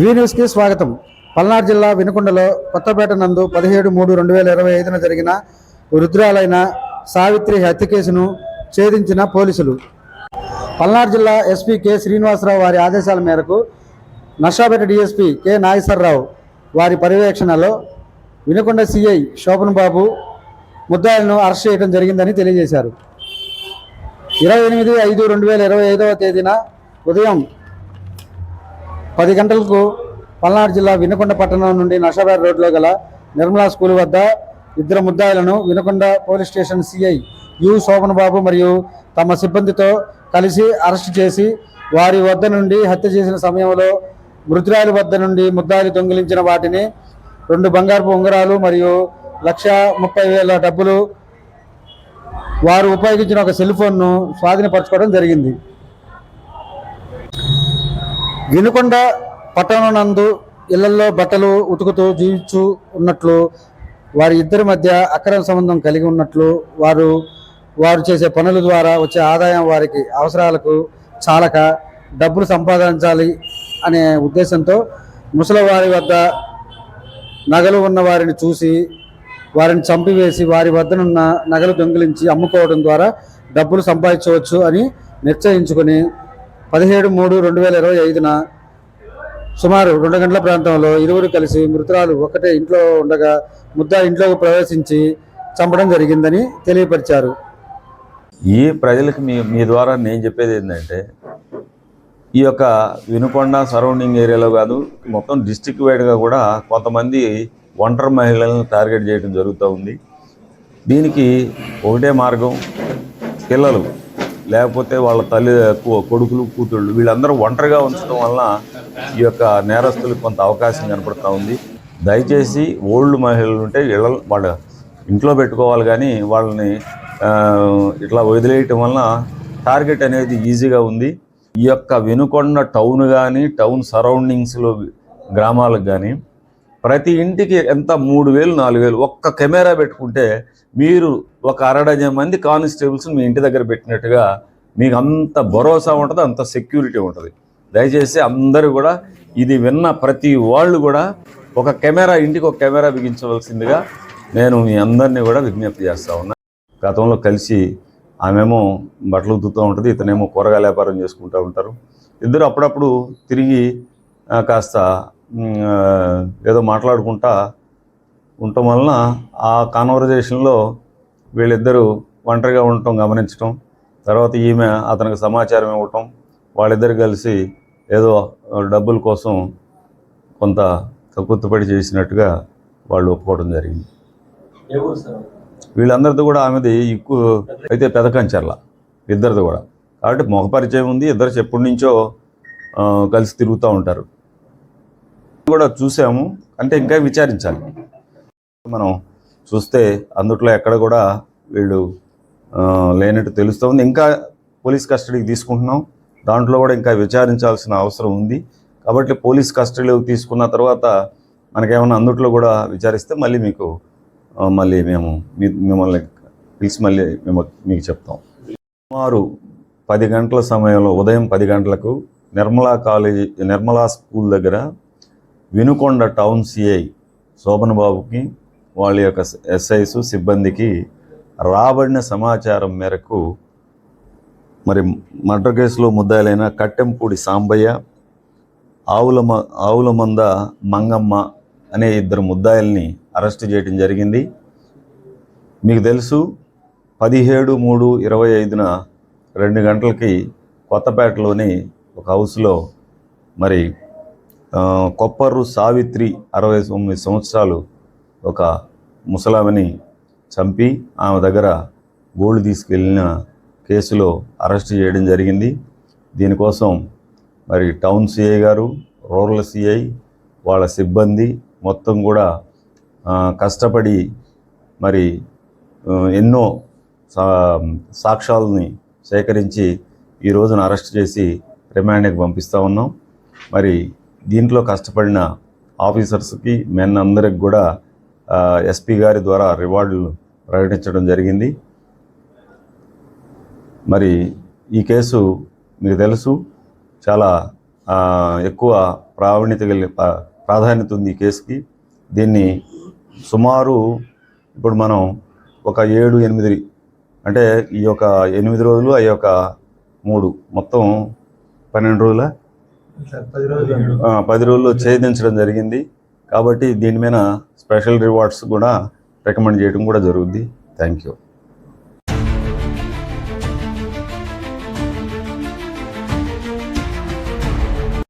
వి న్యూస్కి స్వాగతం. పల్నాడు జిల్లా వినుకొండలో కొత్తపేట నందు పదిహేడు మూడు రెండు వేల ఇరవై ఐదున జరిగిన రుద్రాలైన సావిత్రి హత్య కేసును ఛేదించిన పోలీసులు. పల్నాడు జిల్లా ఎస్పీ కె శ్రీనివాసరావు వారి ఆదేశాల మేరకు నర్షాపేట డిఎస్పీ కె నాగేశ్వరరావు వారి పర్యవేక్షణలో వినుకొండ సిఐ శోభన్ బాబు ముద్దాయిలను అరెస్ట్ చేయడం జరిగిందని తెలియజేశారు. ఇరవై ఎనిమిది ఐదు రెండు వేల ఇరవై ఐదవ తేదీన ఉదయం పది గంటలకు పల్నాడు జిల్లా వినుకొండ పట్టణం నుండి నషాబాద్ రోడ్లో గల నిర్మలా స్కూల్ వద్ద ఇద్దరు ముద్దాయిలను Vinukonda police station CI U Shobhan Babu మరియు తమ సిబ్బందితో కలిసి అరెస్ట్ చేసి వారి వద్ద నుండి హత్య చేసిన సమయంలో మృతురాలి వద్ద నుండి ముద్దాయిలు దొంగిలించిన వాటిని రెండు బంగారపు ఉంగరాలు మరియు లక్ష ముప్పై వేల డబ్బులు వారు ఉపయోగించిన ఒక సెల్ ఫోన్ను స్వాధీనపరచుకోవడం జరిగింది. వినుకొండ పట్టణనందు ఇళ్ళలో బట్టలు ఉతుకుతూ జీవించు ఉన్నట్లు వారి ఇద్దరి మధ్య అక్రమ సంబంధం కలిగి ఉన్నట్లు వారు వారు చేసే పనుల ద్వారా వచ్చే ఆదాయం వారికి అవసరాలకు చాలక డబ్బులు సంపాదించాలి అనే ఉద్దేశంతో ముసలివారి వద్ద నగలు ఉన్న వారిని చూసి వారిని చంపివేసి వారి వద్దనున్న నగలు దొంగిలించి అమ్ముకోవడం ద్వారా డబ్బులు సంపాదించవచ్చు అని నిశ్చయించుకొని పదిహేడు మూడు రెండు వేల ఇరవై ఐదున సుమారు రెండు గంటల ప్రాంతంలో ఇరువురు కలిసి మృతురాలు ఒకటే ఇంట్లో ఉండగా ముద్ద ఇంట్లోకి ప్రవేశించి చంపడం జరిగిందని తెలియపరిచారు. ఈ ప్రజలకు మీ మీ ద్వారా నేను చెప్పేది ఏంటంటే ఈ యొక్క వినుకొండ సరౌండింగ్ ఏరియాలో కాదు మొత్తం డిస్టిక్ వైడ్గా కూడా కొంతమంది ఒంటరి మహిళలను టార్గెట్ చేయడం జరుగుతూ ఉంది. దీనికి ఒకటే మార్గం పిల్లలు. లేకపోతే వాళ్ళ తల్లి కొడుకులు కూతుళ్ళు వీళ్ళందరూ ఒంటరిగా ఉంచడం వలన ఈ యొక్క నేరస్తులకు కొంత అవకాశం కనపడుతూ ఉంది. దయచేసి ఓల్డ్ మహిళలు ఉంటే ఇళ్ళ వాళ్ళ ఇంట్లో పెట్టుకోవాలి కానీ వాళ్ళని ఇట్లా వదిలేయటం వలన టార్గెట్ అనేది ఈజీగా ఉంది. ఈ యొక్క వెనుకొండ టౌన్ కానీ టౌన్ సరౌండింగ్స్లో గ్రామాలకు కానీ ప్రతి ఇంటికి ఎంత? మూడు వేలు నాలుగు వేలు. ఒక్క కెమెరా పెట్టుకుంటే మీరు ఒక అరడజన్ మంది కానిస్టేబుల్స్ మీ ఇంటి దగ్గర పెట్టినట్టుగా మీకు అంత భరోసా ఉంటుంది అంత సెక్యూరిటీ ఉంటుంది. దయచేసి అందరూ కూడా ఇది విన్న ప్రతి వాళ్ళు కూడా ఒక కెమెరా ఇంటికి ఒక కెమెరా బిగించవలసిందిగా నేను మీ అందరినీ కూడా విజ్ఞప్తి చేస్తా ఉన్నా. గతంలో కలిసి ఆమెమో బట్టలు ఉతుకుతూ ఉంటుంది ఇతనేమో కూరగాయల వ్యాపారం చేసుకుంటూ ఉంటారు. ఇద్దరు అప్పుడప్పుడు తిరిగి కాస్త ఏదో మాట్లాడుకుంటా ఉండటం వలన ఆ కాన్వర్జేషన్లో వీళ్ళిద్దరూ ఒంటరిగా ఉండటం గమనించటం తర్వాత ఈమె అతనికి సమాచారం ఇవ్వటం వాళ్ళిద్దరు కలిసి ఏదో డబ్బుల కోసం కొంత కక్కుర్తిపడి చేసినట్టుగా వాళ్ళు ఒప్పుకోవడం జరిగింది. వీళ్ళందరిది కూడా ఆమెది ఎక్కువ అయితే పెదకంచర్ల ఇద్దరిది కూడా. కాబట్టి మొహ పరిచయం ఉంది ఇద్దరు ఎప్పటి నుంచో కలిసి తిరుగుతూ ఉంటారు. కూడా చూసాము. అంటే ఇంకా విచారించాలి. మనం చూస్తే అందుట్లో ఎక్కడ కూడా వీళ్ళు లేనట్టు తెలుస్తుంది. ఇంకా పోలీస్ కస్టడీకి తీసుకుంటున్నాం. దాంట్లో కూడా ఇంకా విచారించాల్సిన అవసరం ఉంది. కాబట్టి పోలీస్ కస్టడీలోకి తీసుకున్న తర్వాత మనకేమైనా అందుట్లో కూడా విచారిస్తే మళ్ళీ మీకు మళ్ళీ మేము మిమ్మల్ని పిలిచి మళ్ళీ మేము మీకు చెప్తాం. సుమారు పది గంటల సమయంలో ఉదయం పది గంటలకు నిర్మలా కాలేజీ నిర్మలా స్కూల్ దగ్గర వినుకొండ టౌన్ సిఐ శోభన్ బాబుకి వాళ్ళ యొక్క ఎస్ఐస్ సిబ్బందికి రాబడిన సమాచారం మేరకు మరి మర్డర్ కేసులో ముద్దాయిలైన కట్టెంపూడి సాంబయ్య ఆవుల మ ఆవుల మంద మంగమ్మ అనే ఇద్దరు ముద్దాయిల్ని అరెస్ట్ చేయడం జరిగింది. మీకు తెలుసు పదిహేడు మూడు ఇరవై ఐదున రెండు గంటలకి కొత్తపేటలోని ఒక హౌస్లో మరి కొప్పర్రు సావిత్రి అరవై తొమ్మిది సంవత్సరాలు ఒక ముసలామని చంపి ఆమె దగ్గర గోల్డ్ తీసుకెళ్ళిన కేసులో అరెస్ట్ చేయడం జరిగింది. దీనికోసం మరి టౌన్ సిఐ గారు రూరల్ సిఐ వాళ్ళ సిబ్బంది మొత్తం కూడా కష్టపడి మరి ఎన్నో సా సాక్ష్యాలని సేకరించి ఈ రోజున అరెస్ట్ చేసి రిమాండ్కి పంపిస్తూ ఉన్నాం. మరి దీంట్లో కష్టపడిన ఆఫీసర్స్కి మెన్ అందరికి కూడా ఎస్పీ గారి ద్వారా రివార్డులు ప్రకటించడం జరిగింది. మరి ఈ కేసు మీకు తెలుసు చాలా ఎక్కువ ప్రావీణ్యత కలిగి ప్రాధాన్యత ఉంది ఈ కేసుకి. దీన్ని సుమారు ఇప్పుడు మనం ఒక ఏడు ఎనిమిది అంటే ఈ యొక్క ఎనిమిది రోజులు ఆ యొక్క మూడు మొత్తం పన్నెండు రోజుల? పది రోజుల్లో ఛేదించడం జరిగింది. కాబట్టి దీని మీద స్పెషల్ రివార్డ్స్ కూడా రికమెండ్ చేయడం కూడా జరుగుద్ది. Thank you.